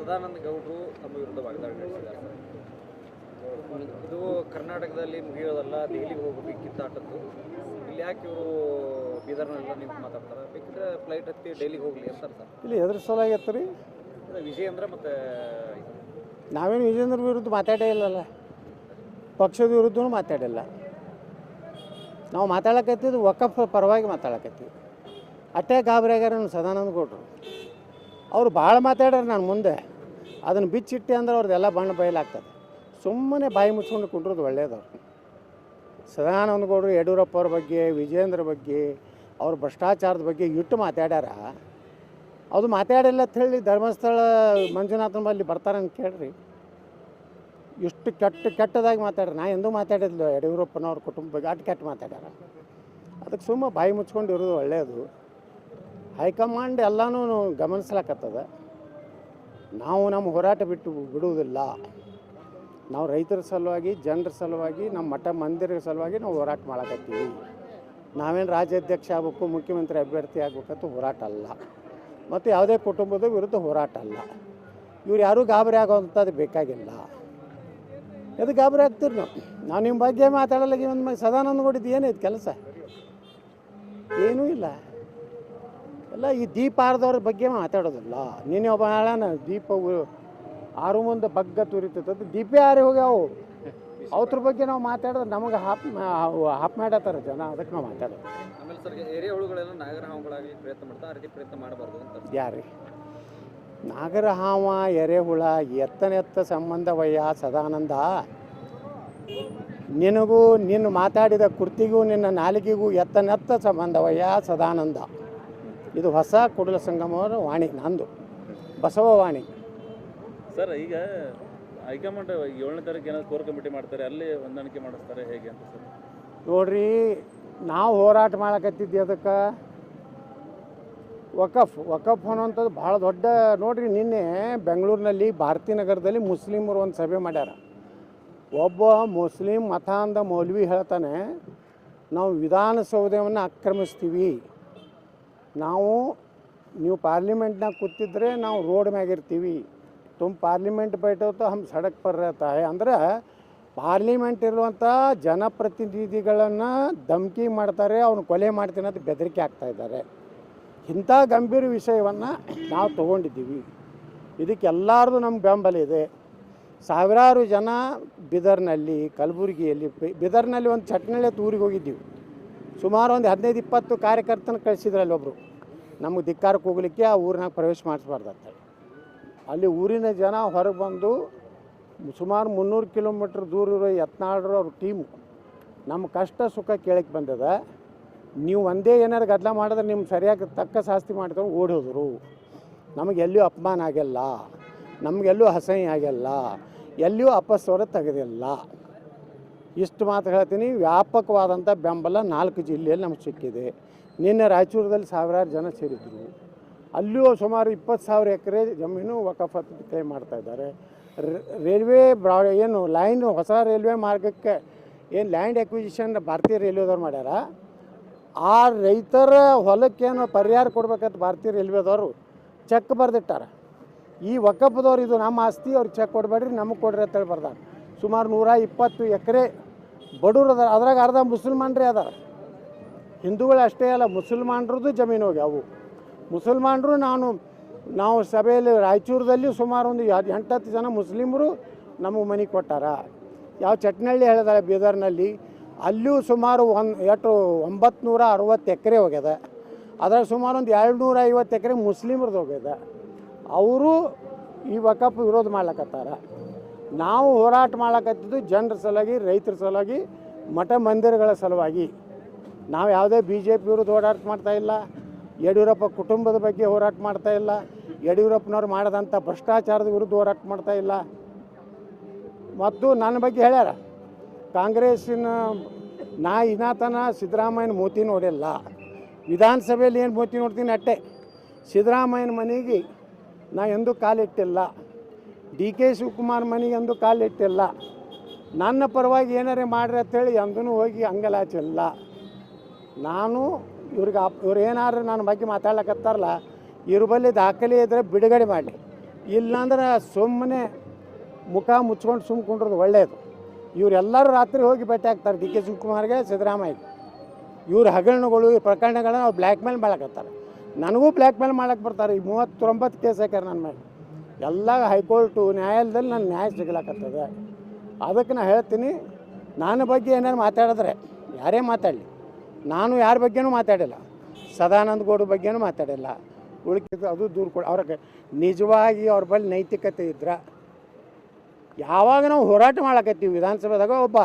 ಸದಾನಂದ ಗೌಡರು ತಮ್ಮ ವಿರುದ್ಧ ವಾಗ್ದಾಳಿ ನಡೆಸಿದ್ದಾರೆ ಇದು ಕರ್ನಾಟಕದಲ್ಲಿ ಮುಗಿಯೋದಲ್ಲ ದೆಹಲಿಗೆ ಹೋಗಿ ಕಿತ್ತಾಟದ್ದು. ಇಲ್ಲಿ ಯಾಕೆ ಇವರು ಬೀದರ್ನೆಲ್ಲ ನಿಂತು ಮಾತಾಡ್ತಾರೆ? ಬೇಕಿದ್ರೆ ಫ್ಲೈಟ್ ಹತ್ತಿ ಡೈಲಿಗೆ ಹೋಗ್ಲಿ ಅಂತಾರೆ ಸರ್. ಇಲ್ಲಿ ಎದ್ರ ಸಲುವಾಗಿತ್ತು ರೀ ವಿಜಯೇಂದ್ರ ಮತ್ತು ನಾವೇನು ವಿಜೇಂದ್ರ ವಿರುದ್ಧ ಮಾತಾಡೇ ಇಲ್ಲಲ್ಲ. ಪಕ್ಷದ ವಿರುದ್ಧನೂ ಮಾತಾಡಿಲ್ಲ ನಾವು ಮಾತಾಡಕತ್ತಿದ್ದು ಒಕ್ಕಪ್ಪ ಪರವಾಗಿ ಮಾತಾಡಕತ್ತೀವಿ. ಅಟ್ಟೆ ಗಾಬರಿ ಆಗ್ಯಾರ ಸದಾನಂದ ಗೌಡ್ರು. ಅವ್ರು ಭಾಳ ಮಾತಾಡ್ಯಾರ ನಾನು ಮುಂದೆ. ಅದನ್ನು ಬಿಚ್ಚಿಟ್ಟೆ ಅಂದ್ರೆ ಅವ್ರದ್ದೆಲ್ಲ ಬಣ್ಣ ಬಯಲಾಗ್ತದೆ. ಸುಮ್ಮನೆ ಬಾಯಿ ಮುಚ್ಕೊಂಡು ಕುಂಡ್ರದು ಒಳ್ಳೆಯದು ಸದಾನಂದ ಗೌಡರು ಯಡಿಯೂರಪ್ಪ ಅವ್ರ ಬಗ್ಗೆ ವಿಜೇಂದ್ರ ಬಗ್ಗೆ, ಅವ್ರ ಭ್ರಷ್ಟಾಚಾರದ ಬಗ್ಗೆ ಇಟ್ಟು ಮಾತಾಡ್ಯಾರ. ಅದು ಮಾತಾಡಿಲ್ಲ ಅಂತ ಹೇಳಿ ಧರ್ಮಸ್ಥಳ ಮಂಜುನಾಥನ ಬಲ್ಲಿ ಬರ್ತಾರೆ ಅಂತ ಕೇಳ್ರಿ. ಇಷ್ಟು ಕೆಟ್ಟ, ಕೆಟ್ಟದಾಗಿ ಮಾತಾಡ್ರಿ ನಾ ಎಂದೂ ಮಾತಾಡಿದ್ಲು ಯಡಿಯೂರಪ್ಪನವ್ರ ಕುಟುಂಬ ಬಗ್ಗೆ, ಅಷ್ಟು ಕೆಟ್ಟ ಮಾತಾಡ್ಯಾರ. ಅದಕ್ಕೆ ಸುಮ್ಮ ಬಾಯಿ ಮುಚ್ಕೊಂಡು ಇರೋದು ಒಳ್ಳೆಯದು ಹೈಕಮಾಂಡ್ ಎಲ್ಲನೂ ಗಮನಿಸ್ಲಕತ್ತದ. ನಾವು ನಮ್ಮ ಹೋರಾಟ ಬಿಟ್ಟು ಬಿಡುವುದಿಲ್ಲ. ನಾವು ರೈತರ ಸಲುವಾಗಿ, ಜನರ ಸಲುವಾಗಿ, ನಮ್ಮ ಮಠ ಮಂದಿರ ಸಲುವಾಗಿ ನಾವು ಹೋರಾಟ ಮಾಡಕತ್ತೀವಿ. ನಾವೇನು ರಾಜ್ಯಾಧ್ಯಕ್ಷ ಆಗಬೇಕು, ಮುಖ್ಯಮಂತ್ರಿ ಅಭ್ಯರ್ಥಿ ಆಗ್ಬೇಕಂತ ಹೋರಾಟ ಅಲ್ಲ. ಮತ್ತು ಯಾವುದೇ ಕುಟುಂಬದ ವಿರುದ್ಧ ಹೋರಾಟ ಅಲ್ಲ. ಇವ್ರು ಯಾರೂ ಗಾಬರಿ ಆಗೋವಂಥದ್ದು ಬೇಕಾಗಿಲ್ಲ. ಅದು ಗಾಬರಿ ಆಗ್ತೀರಿ ನಾವು? ನಾವು ನಿಮ್ಮ ಬಗ್ಗೆ ಮಾತಾಡಲ್ಲ ಒಂದು ಕೊಟ್ಟಿದ್ದು ಏನೈತೆ ಕೆಲಸ? ಏನೂ ಇಲ್ಲ. ಎಲ್ಲ ಈ ದೀಪ ಆರದವ್ರ ಬಗ್ಗೆ ಮಾತಾಡೋದಿಲ್ಲ. ನೀನು ಒಬ್ಬ ಹೇಳಣ ದೀಪ ಆರು ಮುಂದೆ ಬಗ್ಗ ತುರಿತದ ದೀಪ ಹೋಗಿ ಹೋಗ್ಯಾವು? ಅವ್ರ ಬಗ್ಗೆ ನಾವು ಮಾತಾಡಿದ್ರೆ ನಮಗೆ ಹಾಪ್ ಹಾಪ್ ಮಾಡತ್ತಾರ ಜನ ಅದಕ್ಕೆ ನಾವು ಮಾತಾಡೋದು. ಆಮೇಲೆ ಸರ್ ಏರಿಯಾ ಹುಳುಗಳೆಲ್ಲ ನಾಗರ ಹಾವುಗಳಾಗಲಿ ಪ್ರಯತ್ನ ಮಾಡ್ತಾ ಆ ರೀತಿ ಪ್ರಯತ್ನ ಮಾಡಬಾರ್ದು ಅಂತ ಯಾರಿ ನಾಗರ ಹಾವ ಎರೆಹುಳ ಎತ್ತನೆತ್ತ ಸಂಬಂಧವಯ್ಯ ಸದಾನಂದ. ನಿನಗೂ ನಿನ್ನ ಮಾತಾಡಿದ ಕುರ್ತಿಗೂ ನಿನ್ನ ನಾಲಿಗೆಗೂ ಎತ್ತನೆತ್ತ ಸಂಬಂಧವಯ್ಯ ಸದಾನಂದ. ಇದು ಹೊಸ ಕುಡಲ ಸಂಗಮವರ ವಾಣಿ ನಂದು. ಬಸವ ವಾಣಿ. ಸರ್ ಈಗ ಹೈಕಮಾಂಡ್ ಏಳನೇ ತಾರೀಕು ಏನಾದ್ರು ಕೋರ್ ಕಮಿಟಿ ಮಾಡ್ತಾರೆ ಅಲ್ಲಿ ಹೊಂದಾಣಿಕೆ ಮಾಡಿಸ್ತಾರೆ ಹೇಗೆ ಅಂತ ಸರ್? ನೋಡ್ರಿ ನಾವು ಹೋರಾಟ ಮಾಡಕತ್ತಿದ್ದೆ ಅದಕ್ಕೆ. ವಕಫ್ ವಕಫ್ ಅನ್ನೋಂಥದ್ದು ಭಾಳ ದೊಡ್ಡ ನೋಡ್ರಿ ನಿನ್ನೆ ಬೆಂಗಳೂರಿನಲ್ಲಿ ಭಾರತೀಯ ನಗರದಲ್ಲಿ ಮುಸ್ಲಿಮರು ಒಂದು ಸಭೆ ಮಾಡ್ಯಾರ. ಒಬ್ಬ ಮುಸ್ಲಿಂ ಮತಾಂಧ ಮೌಲ್ವಿ ಹೇಳ್ತಾನೆ ನಾವು ವಿಧಾನಸೌಧವನ್ನು ಆಕ್ರಮಿಸ್ತೀವಿ. ನಾವು, ನೀವು ಪಾರ್ಲಿಮೆಂಟ್ನಾಗ ಕೂತಿದ್ರೆ ನಾವು ರೋಡ್ ಮ್ಯಾಗಿರ್ತೀವಿ. ತುಂಬ ಪಾರ್ಲಿಮೆಂಟ್ ಬೈಟೋತು ಹಮ್ ಸಡಕ್ ಪರ್ರತಾಯ ಅಂದ್ರೆ ಪಾರ್ಲಿಮೆಂಟ್ ಇರುವಂಥ ಜನಪ್ರತಿನಿಧಿಗಳನ್ನು ಧಮಕಿ ಮಾಡ್ತಾರೆ, ಅವನು ಕೊಲೆ ಮಾಡ್ತೀನಿ ಅಂತ ಬೆದರಿಕೆ ಇದ್ದಾರೆ. ಇಂಥ ಗಂಭೀರ ವಿಷಯವನ್ನು ನಾವು ತೊಗೊಂಡಿದ್ದೀವಿ. ಇದಕ್ಕೆಲ್ಲರದು ನಮ್ಮ ಬೆಂಬಲ ಇದೆ. ಸಾವಿರಾರು ಜನ ಬಿದರ್ನಲ್ಲಿ, ಕಲಬುರಗಿಯಲ್ಲಿ, ಬಿದರ್ನಲ್ಲಿ ಒಂದು ಚಟ್ನಳ್ಳಿ ತೂರಿಗೆ ಹೋಗಿದ್ದೀವಿ. ಸುಮಾರು ಒಂದು ಹದಿನೈದು, ಇಪ್ಪತ್ತು ಕಾರ್ಯಕರ್ತನ ಕಳಿಸಿದ್ರಲ್ಲಿ ಒಬ್ಬರು ನಮಗೆ ಧಿಕ್ಕಾರಕ್ಕೆ ಹೋಗ್ಲಿಕ್ಕೆ ಆ ಊರಿನಾಗ ಪ್ರವೇಶ ಮಾಡಿಸ್ಬಾರ್ದು ಅಂತೇಳಿ ಅಲ್ಲಿ ಊರಿನ ಜನ ಹೊರಗೆ ಬಂದು ಸುಮಾರು ಮುನ್ನೂರು ಕಿಲೋಮೀಟ್ರ್ ದೂರ ಇರೋ ಯತ್ನಾಳ್ರು ಅವ್ರ ಟೀಮು ನಮ್ಮ ಕಷ್ಟ, ಸುಖ ಕೇಳಕ್ಕೆ ಬಂದದ. ನೀವು ಒಂದೇ ಏನಾರು ಗದ್ದಲ ಮಾಡಿದ್ರೆ ನಿಮ್ಮ ಸರಿಯಾಗಿ ತಕ್ಕ ಶಾಸ್ತಿ ಮಾಡ್ಕೊಂಡು ಓಡಿ ಹೋದರು. ನಮಗೆ ಎಲ್ಲಿಯೂ ಅಪಮಾನ ಆಗಿಲ್ಲ. ನಮಗೆಲ್ಲೂ ಅಸಹ್ಯ ಆಗಲ್ಲ. ಎಲ್ಲಿಯೂ ಅಪಸ್ವರ ತೆಗೆದಿಲ್ಲ. ಇಷ್ಟು ಮಾತು ಹೇಳ್ತೀನಿ. ವ್ಯಾಪಕವಾದಂಥ ಬೆಂಬಲ ನಾಲ್ಕು ಜಿಲ್ಲೆಯಲ್ಲಿ ನಮಗೆ ಸಿಕ್ಕಿದೆ. ನಿನ್ನೆ ರಾಯಚೂರದಲ್ಲಿ ಸಾವಿರಾರು ಜನ ಸೇರಿದ್ರು. ಅಲ್ಲೂ ಸುಮಾರು ಇಪ್ಪತ್ತು ಸಾವಿರ ಎಕರೆ ಜಮೀನು ವಕಫತ್ ಮಾಡ್ತಾ ಇದ್ದಾರೆ. ರ- ರೈಲ್ವೆ ಬ್ರಾ, ಏನು ಲೈನ್ ಹೊಸ ರೈಲ್ವೆ ಮಾರ್ಗಕ್ಕೆ ಏನು ಲ್ಯಾಂಡ್ ಎಕ್ವಿಜಿಷನ್ ಭಾರತೀಯ ರೈಲ್ವೆದವ್ರು ಮಾಡ್ಯಾರ? ಆ ರೈತರ ಹೊಲಕ್ಕೇನು ಪರಿಹಾರ ಕೊಡ್ಬೇಕಂತ ಭಾರತೀಯ ರೈಲ್ವೆದವರು ಚೆಕ್ ಬರೆದಿಟ್ಟಾರ. ಈ ವಕಫದವ್ರು ಇದು ನಮ್ಮ ಆಸ್ತಿ, ಅವ್ರಿಗೆ ಚೆಕ್ ಕೊಡಬೇಡ್ರಿ, ನಮಗೆ ಕೊಡ್ರಿ ಅಂತೇಳಿ ಬರ್ದಾರ. ಸುಮಾರು ನೂರ ಇಪ್ಪತ್ತು ಎಕರೆ ಬಡವ್ರು ಅದಾರ ಅದ್ರಾಗ ಅರ್ಧ ಮುಸಲ್ಮಾನ್ರೇ ಅದಾರ. ಹಿಂದೂಗಳು ಅಷ್ಟೇ ಅಲ್ಲ, ಮುಸಲ್ಮಾನ್ರದ್ದು ಜಮೀನು ಹೋಗ್ಯಾವು. ಮುಸಲ್ಮಾನರು ನಾನು, ನಾವು ಸಭೆಯಲ್ಲಿ ರಾಯಚೂರದಲ್ಲಿ ಸುಮಾರು ಒಂದು ಎಂಟತ್ತು ಜನ ಮುಸ್ಲಿಮರು ನಮಗೆ ಮನೆ ಕೊಟ್ಟಾರ. ಯಾವ ಚಟ್ನಳ್ಳಿ ಹೇಳಿದಾರೆ ಬೀದರ್ನಲ್ಲಿ, ಅಲ್ಲಿಯೂ ಸುಮಾರು ಒಂದು ಎಷ್ಟು ಒಂಬತ್ತು ನೂರ ಅರವತ್ತು ಎಕರೆ ಹೋಗ್ಯದ. ಅದ್ರಾಗ ಸುಮಾರು ಒಂದು ಎರಡು ನೂರ ಐವತ್ತು ಎಕರೆ ಮುಸ್ಲಿಮ್ರದ್ದು ಹೋಗ್ಯದ. ಅವರು ಈ ವಕಪ್ ವಿರೋಧ ಮಾಡ್ಲಕತ್ತಾರ. ನಾವು ಹೋರಾಟ ಮಾಡ್ಲಕತ್ತಿದ್ದು ಜನರ ಸಲುವಾಗಿ, ರೈತರ ಸಲುವಾಗಿ, ಮಠ ಮಂದಿರಗಳ ಸಲುವಾಗಿ. ನಾವು ಯಾವುದೇ ಬಿ ಜೆ ಪಿ ವಿರುದ್ಧ ಹೋರಾಟ ಮಾಡ್ತಾ ಇಲ್ಲ, ಯಡಿಯೂರಪ್ಪ ಕುಟುಂಬದ ಬಗ್ಗೆ ಹೋರಾಟ ಮಾಡ್ತಾ ಇಲ್ಲ, ಯಡಿಯೂರಪ್ಪನವ್ರು ಮಾಡಿದಂಥ ಭ್ರಷ್ಟಾಚಾರದ ವಿರುದ್ಧ ಹೋರಾಟ ಮಾಡ್ತಾ ಇಲ್ಲ. ಮತ್ತು ನನ್ನ ಬಗ್ಗೆ ಹೇಳ್ಯಾರ, ಕಾಂಗ್ರೆಸ್ಸಿನ ನಾ ಇನಾತನ ಸಿದ್ದರಾಮಯ್ಯನ ಮೂತಿ ನೋಡಿಲ್ಲ. ವಿಧಾನಸಭೆಯಲ್ಲಿ ಏನು ಮೂತಿ ನೋಡ್ತೀನಿ ಅಟ್ಟೆ, ಸಿದ್ದರಾಮಯ್ಯನ ಮನೆಗೆ ನಾ ಎಂದೂ ಕಾಲಿಟ್ಟಿಲ್ಲ. ಡಿ ಕೆ ಶಿವಕುಮಾರ್ ಮನೆಗೆ ಅಂದು ಕಾಲಿಟ್ಟಿಲ್ಲ ನನ್ನ ಪರವಾಗಿ ಏನಾರೇ ಮಾಡ್ರಿ ಅಂತೇಳಿ ಎಂದೂ ಹೋಗಿ ಅಂಗಲಾಚಿಲ್ಲ. ನಾನು ಇವ್ರಿಗೆ ಇವ್ರು ಏನಾರು ನನ್ನ ಬಗ್ಗೆ ಮಾತಾಡ್ಲಕತ್ತಾರಲ್ಲ, ಇವ್ರ ಬಳಿ ದಾಖಲೆ ಇದ್ದರೆ ಬಿಡುಗಡೆ ಮಾಡಿ ಇಲ್ಲಾಂದ್ರೆ ಸುಮ್ಮನೆ ಮುಖ ಮುಚ್ಕೊಂಡು ಸುಮ್ಕೊಂಡ್ರದು ಒಳ್ಳೆಯದು ಇವರೆಲ್ಲರೂ ರಾತ್ರಿ ಹೋಗಿ ಭೇಟಿ ಆಗ್ತಾರೆ ಡಿ ಕೆ ಶಿವಕುಮಾರ್ಗೆ, ಸಿದ್ದರಾಮಯ್ಯಗೆ. ಇವ್ರ ಹಗರಣಗಳು ಈ ಪ್ರಕರಣಗಳನ್ನ ಅವ್ರು ಬ್ಲ್ಯಾಕ್ ಮೇಲ್ ಮಾಡಕತ್ತಾರೆ. ನನಗೂ ಬ್ಲ್ಯಾಕ್ ಮೇಲ್ ಮಾಡಕ್ಕೆ ಬರ್ತಾರೆ. ಈ ಮೂವತ್ತೊಂಬತ್ತು ಕೇಸ್ ಹಾಕ್ಯಾರ ನನ್ನ ಮೇಲೆ. ಎಲ್ಲ ಹೈಕೋರ್ಟು ನ್ಯಾಯಾಲಯದಲ್ಲಿ ನನ್ನ ನ್ಯಾಯ ಸಿಗ್ಲಾಕತ್ತದ ಅದಕ್ಕೆ ನಾನು ಹೇಳ್ತೀನಿ ನಾನು ಬಗ್ಗೆ ಏನಾರು ಮಾತಾಡಿದ್ರೆ, ಯಾರೇ ಮಾತಾಡಲಿ, ನಾನು ಯಾರ ಬಗ್ಗೆನೂ ಮಾತಾಡಿಲ್ಲ. ಸದಾನಂದ ಗೌಡ ಬಗ್ಗೆನೂ ಮಾತಾಡಿಲ್ಲ. ಉಳಿಕಿದ್ದು ಅದು ದೂರ ಕೊಡ, ಅವ್ರಿಗೆ ನಿಜವಾಗಿ ಅವ್ರ ಬಳಿ ನೈತಿಕತೆ ಇದ್ರೆ, ಯಾವಾಗ ನಾವು ಹೋರಾಟ ಮಾಡಕತ್ತೀವಿ ವಿಧಾನಸಭೆದಾಗ ಒಬ್ಬ